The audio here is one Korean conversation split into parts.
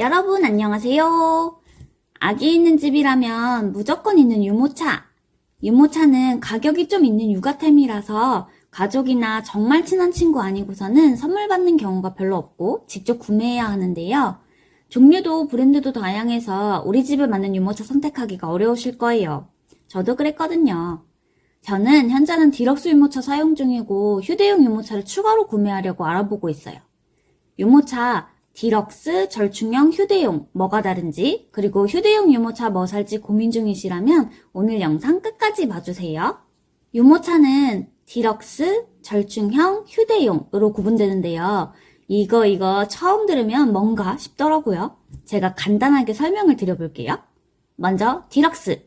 여러분 안녕하세요. 아기 있는 집이라면 무조건 있는 유모차. 유모차는 가격이 좀 있는 육아템이라서 가족이나 정말 친한 친구 아니고서는 선물 받는 경우가 별로 없고 직접 구매해야 하는데요. 종류도 브랜드도 다양해서 우리 집에 맞는 유모차 선택하기가 어려우실 거예요. 저도 그랬거든요. 저는 현재는 디럭스 유모차 사용 중이고 휴대용 유모차를 추가로 구매하려고 알아보고 있어요. 유모차 디럭스, 절충형, 휴대용 뭐가 다른지 그리고 휴대용 유모차 뭐 살지 고민 중이시라면 오늘 영상 끝까지 봐주세요. 유모차는 디럭스, 절충형, 휴대용으로 구분되는데요. 이거 이거 처음 들으면 뭔가 싶더라고요. 제가 간단하게 설명을 드려볼게요. 먼저 디럭스.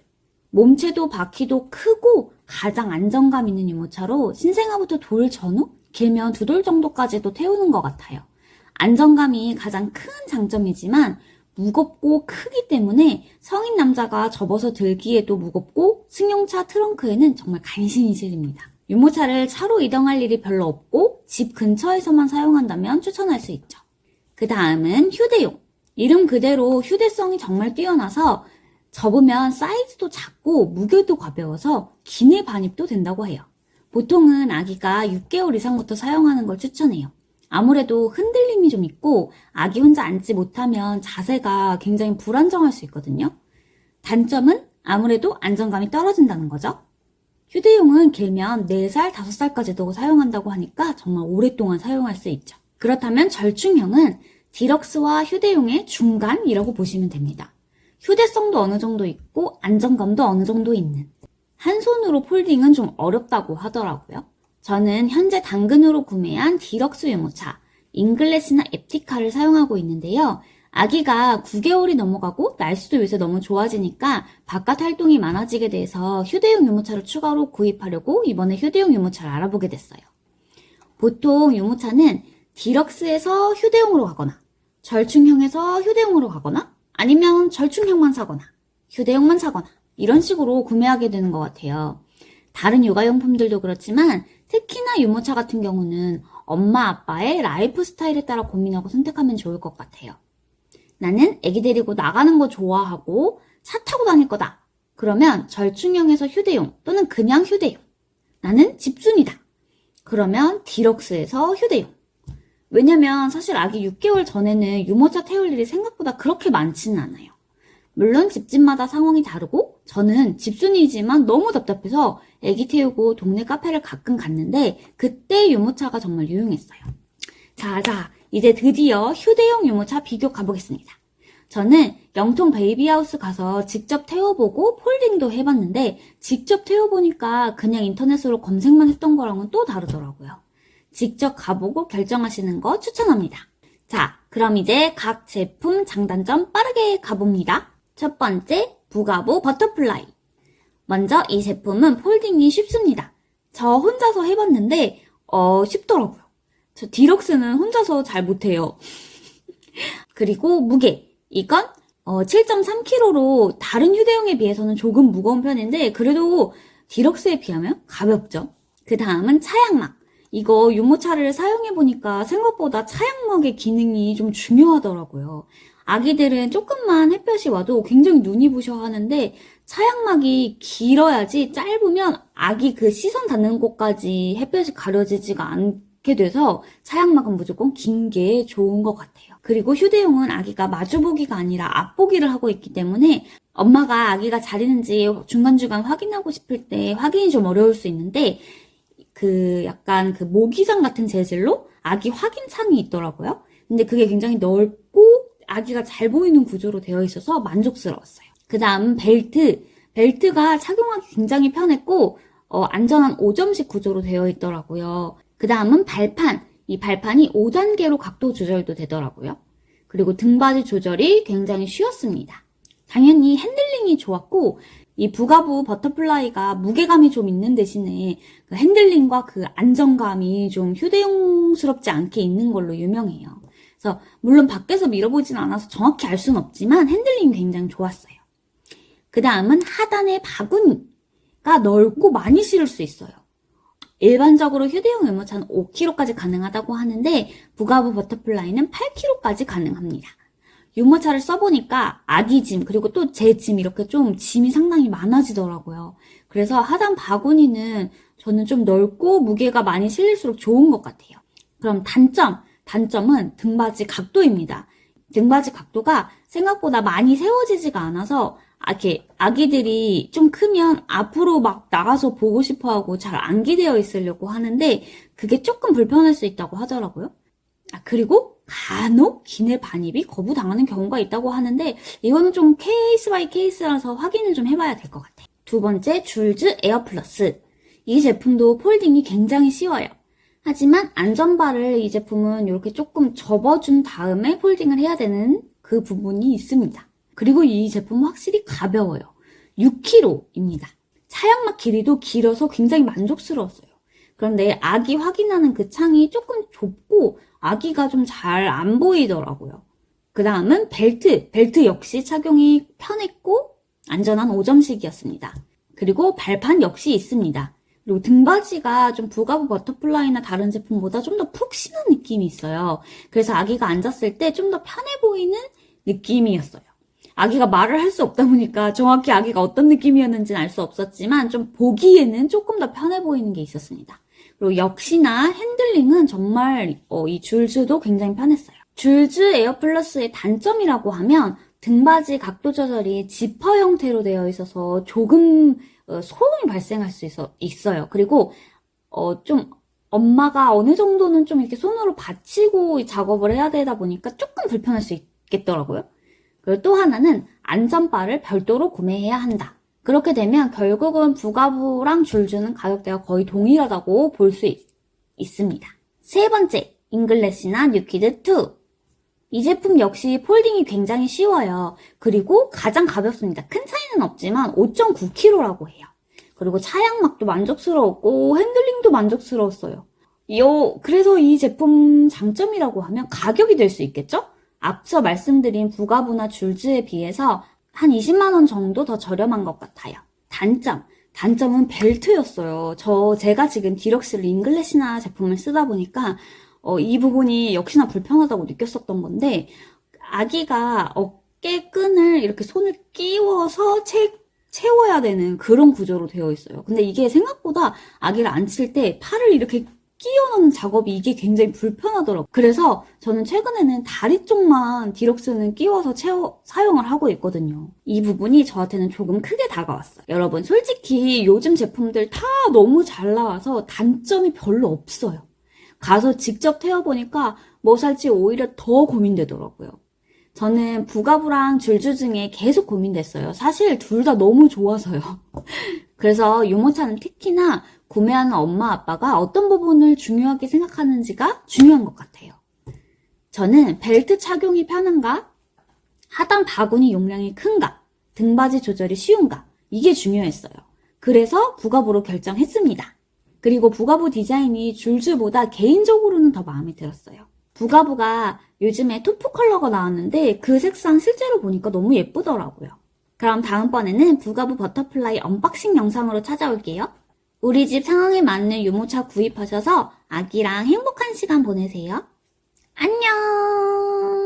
몸체도 바퀴도 크고 가장 안정감 있는 유모차로 신생아부터 돌 전후 길면 두 돌 정도까지도 태우는 것 같아요. 안정감이 가장 큰 장점이지만 무겁고 크기 때문에 성인 남자가 접어서 들기에도 무겁고 승용차 트렁크에는 정말 간신히 실립니다. 유모차를 차로 이동할 일이 별로 없고 집 근처에서만 사용한다면 추천할 수 있죠. 그 다음은 휴대용. 이름 그대로 휴대성이 정말 뛰어나서 접으면 사이즈도 작고 무게도 가벼워서 기내 반입도 된다고 해요. 보통은 아기가 6개월 이상부터 사용하는 걸 추천해요. 아무래도 흔들림이 좀 있고 아기 혼자 앉지 못하면 자세가 굉장히 불안정할 수 있거든요. 단점은 아무래도 안정감이 떨어진다는 거죠. 휴대용은 길면 4살, 5살까지도 사용한다고 하니까 정말 오랫동안 사용할 수 있죠. 그렇다면 절충형은 디럭스와 휴대용의 중간이라고 보시면 됩니다. 휴대성도 어느 정도 있고 안정감도 어느 정도 있는. 한 손으로 폴딩은 좀 어렵다고 하더라고요. 저는 현재 당근으로 구매한 디럭스 유모차, 잉글래시나 앱티카를 사용하고 있는데요. 아기가 9개월이 넘어가고 날씨도 요새 너무 좋아지니까 바깥 활동이 많아지게 돼서 휴대용 유모차를 추가로 구입하려고 이번에 휴대용 유모차를 알아보게 됐어요. 보통 유모차는 디럭스에서 휴대용으로 가거나 절충형에서 휴대용으로 가거나 아니면 절충형만 사거나 휴대용만 사거나 이런 식으로 구매하게 되는 것 같아요. 다른 육아용품들도 그렇지만 특히나 유모차 같은 경우는 엄마 아빠의 라이프 스타일에 따라 고민하고 선택하면 좋을 것 같아요. 나는 애기 데리고 나가는 거 좋아하고 차 타고 다닐 거다. 그러면 절충형에서 휴대용 또는 그냥 휴대용. 나는 집순이다. 그러면 디럭스에서 휴대용. 왜냐면 사실 아기 6개월 전에는 유모차 태울 일이 생각보다 그렇게 많지는 않아요. 물론 집집마다 상황이 다르고 저는 집순이지만 너무 답답해서 애기 태우고 동네 카페를 가끔 갔는데 그때 유모차가 정말 유용했어요. 자, 자, 이제 드디어 휴대용 유모차 비교 가보겠습니다. 저는 영통 베이비하우스 가서 직접 태워보고 폴딩도 해봤는데 직접 태워보니까 그냥 인터넷으로 검색만 했던 거랑은 또 다르더라고요. 직접 가보고 결정하시는 거 추천합니다. 자, 그럼 이제 각 제품 장단점 빠르게 가봅니다. 첫 번째, 부가부 버터플라이. 먼저 이 제품은 폴딩이 쉽습니다. 저 혼자서 해봤는데, 어, 쉽더라고요. 저 디럭스는 혼자서 잘 못해요. 그리고 무게. 이건 어, 7.3kg로 다른 휴대용에 비해서는 조금 무거운 편인데 그래도 디럭스에 비하면 가볍죠. 그 다음은 차양막. 이거 유모차를 사용해보니까 생각보다 차양막의 기능이 좀 중요하더라고요. 아기들은 조금만 햇볕이 와도 굉장히 눈이 부셔 하는데 차양막이 길어야지 짧으면 아기 그 시선 닿는 곳까지 햇볕이 가려지지가 않게 돼서 차양막은 무조건 긴 게 좋은 것 같아요. 그리고 휴대용은 아기가 마주보기가 아니라 앞보기를 하고 있기 때문에 엄마가 아기가 잘 있는지 중간중간 확인하고 싶을 때 확인이 좀 어려울 수 있는데 그 약간 그 모기장 같은 재질로 아기 확인 창이 있더라고요. 근데 그게 굉장히 넓고 아기가 잘 보이는 구조로 되어 있어서 만족스러웠어요. 그 다음 벨트. 벨트가 착용하기 굉장히 편했고 어, 안전한 5점식 구조로 되어 있더라고요. 그 다음은 발판. 이 발판이 5단계로 각도 조절도 되더라고요. 그리고 등받이 조절이 굉장히 쉬웠습니다. 당연히 핸들링이 좋았고 이 부가부 버터플라이가 무게감이 좀 있는 대신에 그 핸들링과 그 안정감이 좀 휴대용스럽지 않게 있는 걸로 유명해요. 그래서 물론 밖에서 밀어보진 않아서 정확히 알 수는 없지만 핸들링이 굉장히 좋았어요. 그 다음은 하단의 바구니가 넓고 많이 실을 수 있어요. 일반적으로 휴대용 유모차는 5kg까지 가능하다고 하는데 부가부 버터플라이는 8kg까지 가능합니다. 유모차를 써보니까 아기 짐, 그리고 또 제 짐, 이렇게 좀 짐이 상당히 많아지더라고요. 그래서 하단 바구니는 저는 좀 넓고 무게가 많이 실릴수록 좋은 것 같아요. 그럼 단점, 단점은 등받이 각도입니다. 등받이 각도가 생각보다 많이 세워지지가 않아서 아, 이렇게 아기들이 좀 크면 앞으로 막 나가서 보고 싶어 하고 잘 안기되어 있으려고 하는데 그게 조금 불편할 수 있다고 하더라고요. 아, 그리고 간혹 기내 반입이 거부당하는 경우가 있다고 하는데 이거는 좀 케이스 바이 케이스라서 확인을 좀 해봐야 될 것 같아요. 두 번째, 줄즈 에어 플러스. 이 제품도 폴딩이 굉장히 쉬워요. 하지만 안전바를 이 제품은 이렇게 조금 접어준 다음에 폴딩을 해야 되는 그 부분이 있습니다. 그리고 이 제품은 확실히 가벼워요. 6kg입니다. 차양막 길이도 길어서 굉장히 만족스러웠어요. 그런데 아기 확인하는 그 창이 조금 좁고 아기가 좀 잘 안 보이더라고요. 그 다음은 벨트. 벨트 역시 착용이 편했고 안전한 5점씩이었습니다. 그리고 발판 역시 있습니다. 그리고 등받이가 좀 부가부 버터플라이나 다른 제품보다 좀 더 푹신한 느낌이 있어요. 그래서 아기가 앉았을 때 좀 더 편해 보이는 느낌이었어요. 아기가 말을 할 수 없다 보니까 정확히 아기가 어떤 느낌이었는지는 알 수 없었지만 좀 보기에는 조금 더 편해 보이는 게 있었습니다. 그리고 역시나 핸들링은 정말 어, 이 줄즈도 굉장히 편했어요. 줄즈 에어플러스의 단점이라고 하면 등받이 각도 조절이 지퍼 형태로 되어 있어서 조금 어, 소음이 발생할 수 있어, 있어요. 그리고 어, 좀 엄마가 어느 정도는 좀 이렇게 손으로 받치고 이 작업을 해야 되다 보니까 조금 불편할 수 있겠더라고요. 그리고 또 하나는 안전바를 별도로 구매해야 한다. 그렇게 되면 결국은 부가부랑 줄주는 가격대가 거의 동일하다고 볼 수 있습니다. 세 번째, 잉글래시나 뉴키드 2. 이 제품 역시 폴딩이 굉장히 쉬워요. 그리고 가장 가볍습니다. 큰 차이는 없지만 5.9kg라고 해요. 그리고 차양막도 만족스러웠고 핸들링도 만족스러웠어요. 요, 그래서 이 제품 장점이라고 하면 가격이 될 수 있겠죠? 앞서 말씀드린 부가부나 줄즈에 비해서 한 20만원 정도 더 저렴한 것 같아요. 단점. 단점은 벨트였어요. 저, 제가 지금 디럭스 링글래시나 제품을 쓰다 보니까, 어, 이 부분이 역시나 불편하다고 느꼈었던 건데, 아기가 어깨 끈을 이렇게 손을 끼워서 채, 채워야 되는 그런 구조로 되어 있어요. 근데 이게 생각보다 아기를 앉힐 때 팔을 이렇게 끼워 넣는 작업이 이게 굉장히 불편하더라고요. 그래서 저는 최근에는 다리 쪽만 디럭스는 끼워서 채워, 사용을 하고 있거든요. 이 부분이 저한테는 조금 크게 다가왔어요. 여러분, 솔직히 요즘 제품들 다 너무 잘 나와서 단점이 별로 없어요. 가서 직접 태워보니까 뭐 살지 오히려 더 고민되더라고요. 저는 부가부랑 줄주 중에 계속 고민됐어요. 사실 둘 다 너무 좋아서요. 그래서 유모차는 특히나 구매하는 엄마 아빠가 어떤 부분을 중요하게 생각하는지가 중요한 것 같아요. 저는 벨트 착용이 편한가? 하단 바구니 용량이 큰가? 등받이 조절이 쉬운가? 이게 중요했어요. 그래서 부가부로 결정했습니다. 그리고 부가부 디자인이 줄즈보다 개인적으로는 더 마음에 들었어요. 부가부가 요즘에 토프 컬러가 나왔는데 그 색상 실제로 보니까 너무 예쁘더라고요. 그럼 다음번에는 부가부 버터플라이 언박싱 영상으로 찾아올게요. 우리 집 상황에 맞는 유모차 구입하셔서 아기랑 행복한 시간 보내세요. 안녕!